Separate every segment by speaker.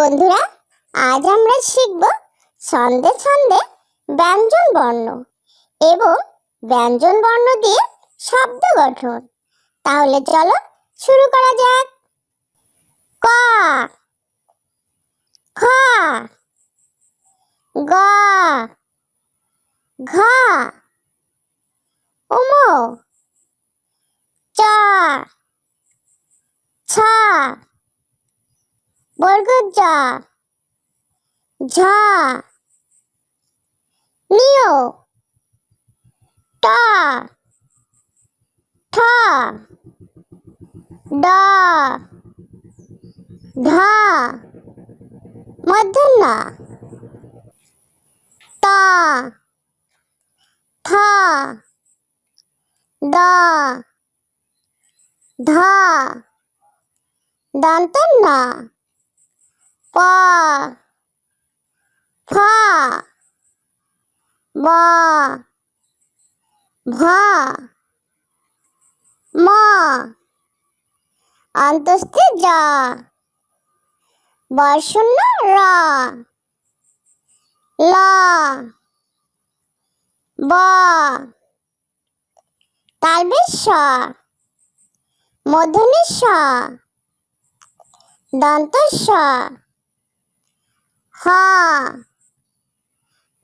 Speaker 1: বন্ধুরা, আজ আমরা শিখব ছন্দে ছন্দে ব্যঞ্জন বর্ণ এবং ব্যঞ্জন বর্ণ দিয়ে শব্দ গঠন। তাহলে চলো শুরু করা যাক। ক খ গ, ঘ, উমো, চ, ছ। বর্গজ ঝ নিও ট ঠ ড ঢ মধ্যন্ন ত থ দ ধ দন্তন্য প, ফ ব ভ ম অন্তস্থে জ, বর্ষণ্য র, ল, ব তালবেশ স মধ্যমেশ স দন্তস্ব হ।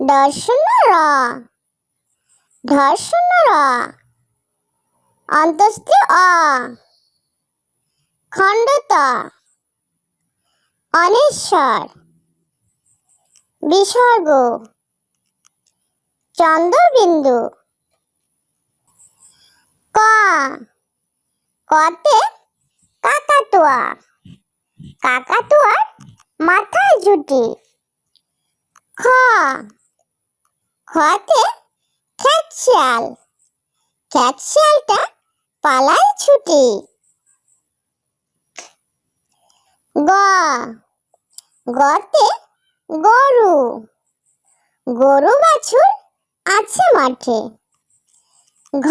Speaker 1: দর্শন র ধর্ষণ র অন্তস্থ অ। খণ্ডত। অনেশ্বর। বিসর্গ। চন্দ্রবিন্দু। ক। কতে কাকাতুয়া। কাকাতুয়ার মাথায় জুটি। খ খতে খ্যাতশিয়াল খ্যাতশিয়ালটা পালায় ছুটি। গ। গতে গরু। গরু বাছুর আছে মাঠে। ঘ।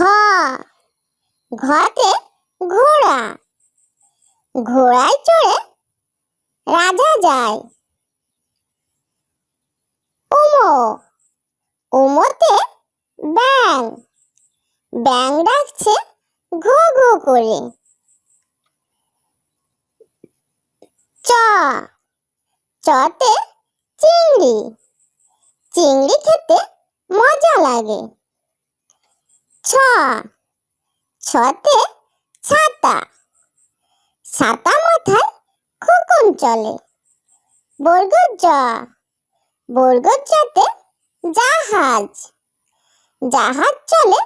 Speaker 1: ঘতে ঘোড়া। ঘোড়ায় চড়ে রাজা যায় উমো উমোতে ব্যাং। ব্যাং ডাকছে ঘো ঘো করে। চ। চতে চিংড়ি। চিংড়ি খেতে মজা লাগে। ছ। ছতে ছাতা। ছাতা মাথায় খোকন চলে। বর্গর জ বর্গর জতে জাহাজ। জাহাজ চলে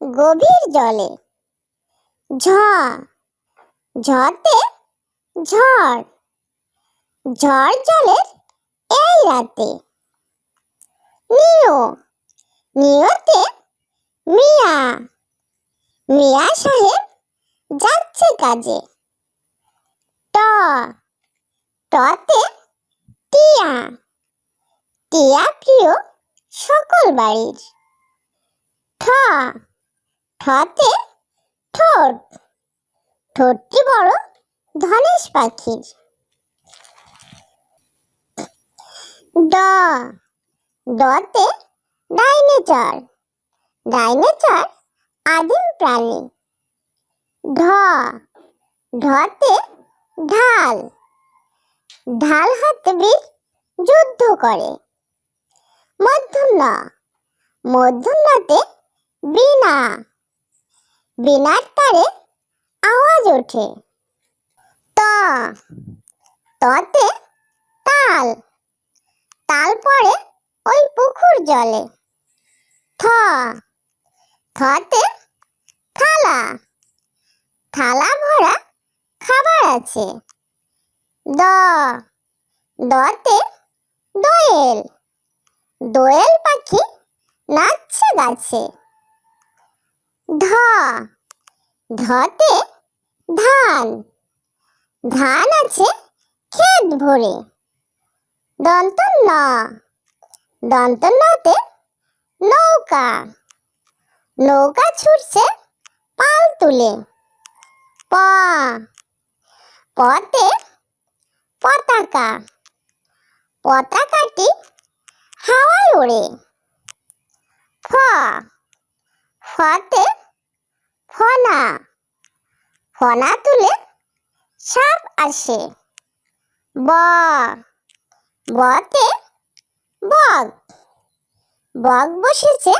Speaker 1: গভীর জলে। ঝ। ঝতে ঝড়। ঝড় চলে এই রাতে। নিও। নিয়তে মিয়া। মিয়া সাহেব যাচ্ছে কাজে। ট। টতে টিয়া। টিয়া প্রিয় সকল বাড়ির। ঠ। ঠতে ঠোঁট। ঠোঁটটি বড় ধনেশ পাখির। ড। ডতে ডাইনেচর। ডাইনেচর আদিম প্রাণী। ঢ। ঢতে ঢাল। ঢাল হাতে বীর যুদ্ধ করে। মধ্যন্ন মধ্যন্নতে বীণা। বীণার তারে আওয়াজ ওঠে। ত। ততে তাল। তাল পড়ে ওই পুকুর জলে। থ। থতে থালা। থালা ভরা খাবার আছে। দ। দতে দোয়েল। দোয়েল পাখি নাচছে গাছে। ধ, ধতে ধান। ধান আছে ক্ষেত ভরে। দন্ত ন দন্ত নতে নৌকা। নৌকা ছুটছে পাল তুলে। প পতে পতাকা। পতাকাটি হাওয়ায় ওড়ে। ফ, ফতে ফনা। ফনা তুলে সাপ আসে। ব, বতে বগ। বগ বসেছে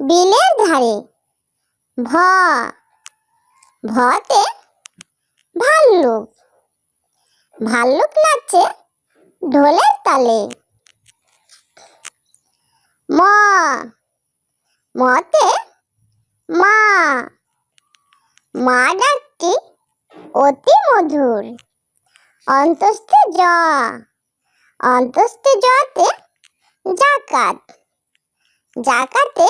Speaker 1: বিলের ধারে। ভ, ভতে ভাল্লুক। ভাল্লুক নাচছে ঢোলের তালে। ম। মতে মা। মা ডাকটি অতি মধুর। অন্তস্থে জ। অন্তস্থে জতে জাকাত। জাকাতে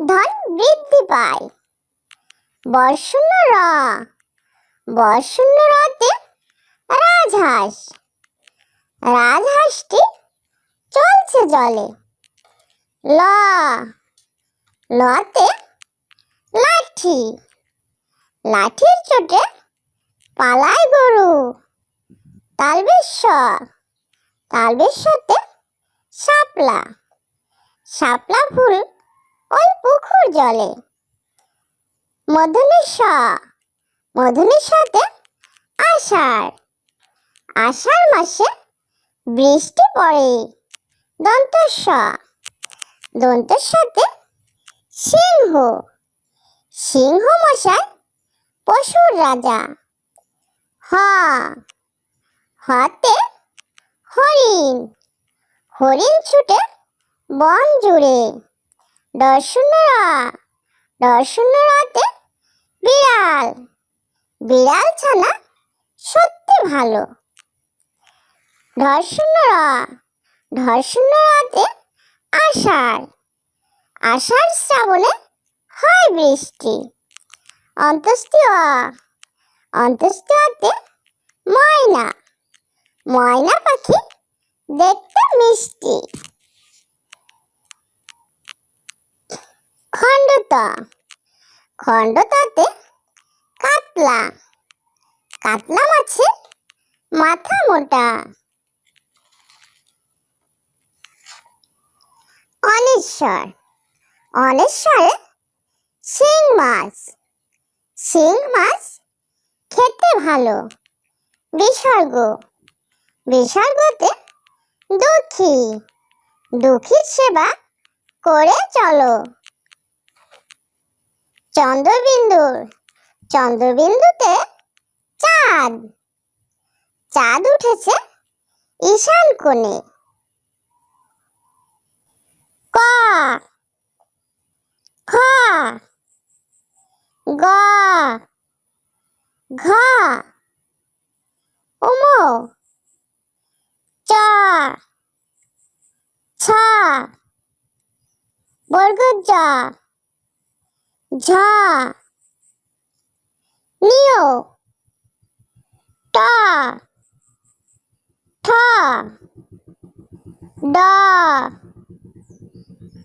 Speaker 1: ধন বৃদ্ধি পায়। বর্ষণ র। বর্ষণ রতে রাজহাঁস। রাজহাঁসটি চলছে জলে। ল। লতে লাঠি। লাঠির চোটে পালায় গরু। তালবেশ্ব তালবেশ্বতে শাপলা। শাপলা ফুল ওই পুকুর জলে। মধুনেশ্বর মধুনেশ্বরতে আষাঢ়। আষাঢ় মাসে বৃষ্টি পড়ে। দন্তস্ব। দন্তেশ্বরতে সিংহ। সিংহ মশাই, পশুর রাজা। হ। হাতে হরিণ। হরিণ ছুটে বন জুড়ে। দর্শনরা, দর্শনরাতে বিড়াল। বিড়াল ছানা সত্যি ভালো। ধর্ষণরা ধর্ষণরাতে আষাঢ়। আষাঢ় শ্রাবণে হয় বৃষ্টি। অন্তস্তীয় অন্তস্তীয়তে ময়না। ময়না পাখি দেখতে মিষ্টি। খণ্ডত। খণ্ডতাতে কাতলা। কাতলা মাছের মাথা মোটা। অনেশ্বর অনেশ্বরে শিং মাছ। শিং মাছ খেতে ভালো। বিসর্গ। বিসর্গতে দুঃখী। দুঃখীর সেবা করে চলো। চন্দ্রবিন্দুর। চন্দ্রবিন্দুতে চাঁদ। চাঁদ উঠেছে ঈশান কোণে। ক খ গ ঘ উমো চ ছ বর্গজ ঝ নিয় ট ঠ ড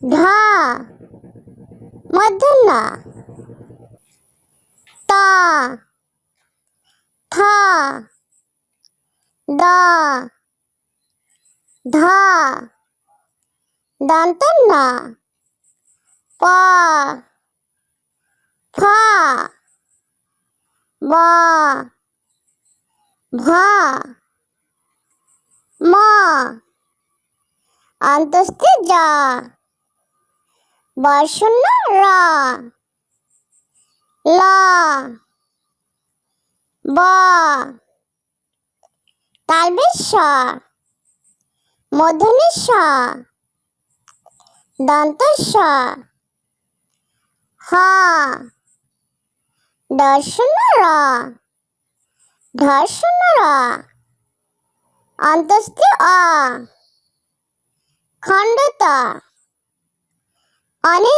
Speaker 1: ঢ মধ্যাহ্ন ত থ দ ধ দন্তন্য প ফ ব ভ ম অন্তস্থে জ বর্ষণ্য র ল। ব। তালবেশ্বর। মধুনেশ্বর। দন্তস্ব হ। দর্শন র ধর্ষণ র অন্তস্থে অ খণ্ডত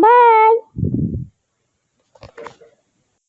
Speaker 2: Bye!